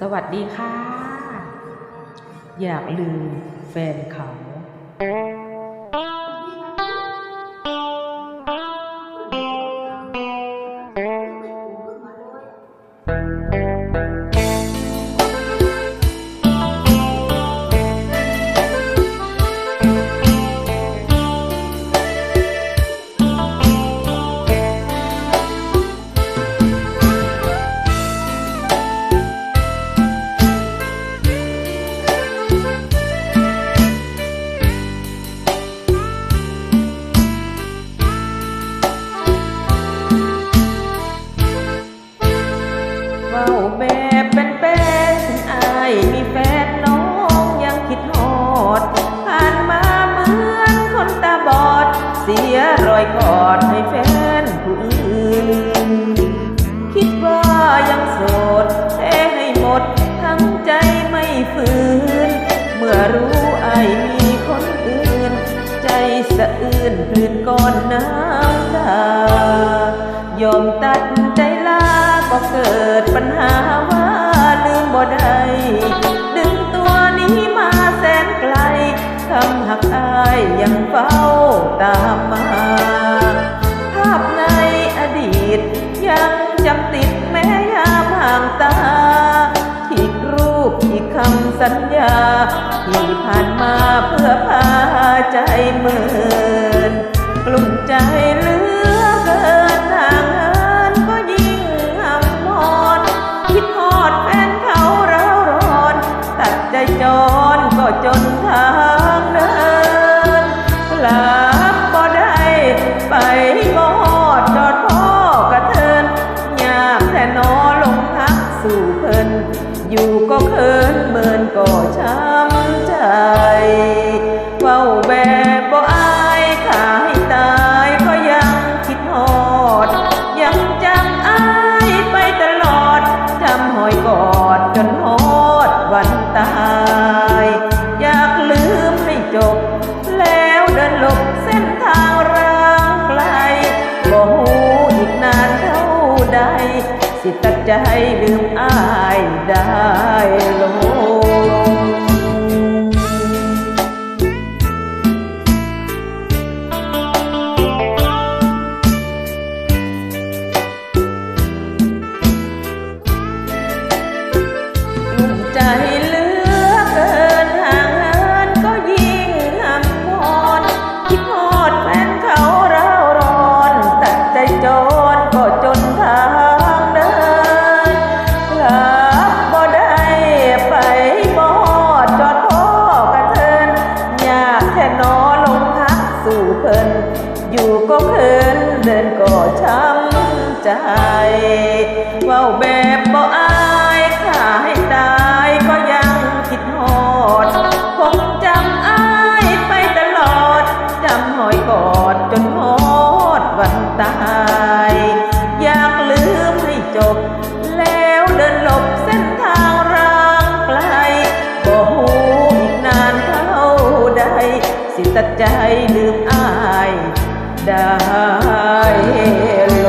สวัสดีค่ะ อยากลืมแฟนเขา แบบเป็นเป็นๆอายมีแฟนน้องยังคิดฮอด ผ่านมาเหมือนคนตาบอด เสียรอยกอดให้แฟนผู้อื่น คิดว่ายังโสดแท้ให้หมด ทั้งใจไม่ฝืน เมื่อรู้ไอายมีคนอื่น ใจสะอื้นพลื่นก้อนน้ำตายอมตัดใจลา ก็เกิดปัญหาว่าลืมบ่ได้ดึงตัวนี้มาแสนไกลคำหักอายยังเฝ้าตามมา ภาพในอดีต ยังจำติดแม้ยามห่างตา อีกรูปอีกคำสัญญา ที่ผ่านมาเพื่อพาใจเหมือนกลุ่มใจ สู่เพิ่นอยู่ก็เคินเมินก็ช้า ใจลืมอายได้ลงใจ เพิ่นอยู่ก็เคินเดินก็ช้ำใจเว้าแบบบ่อา ใจลืมอายได้โล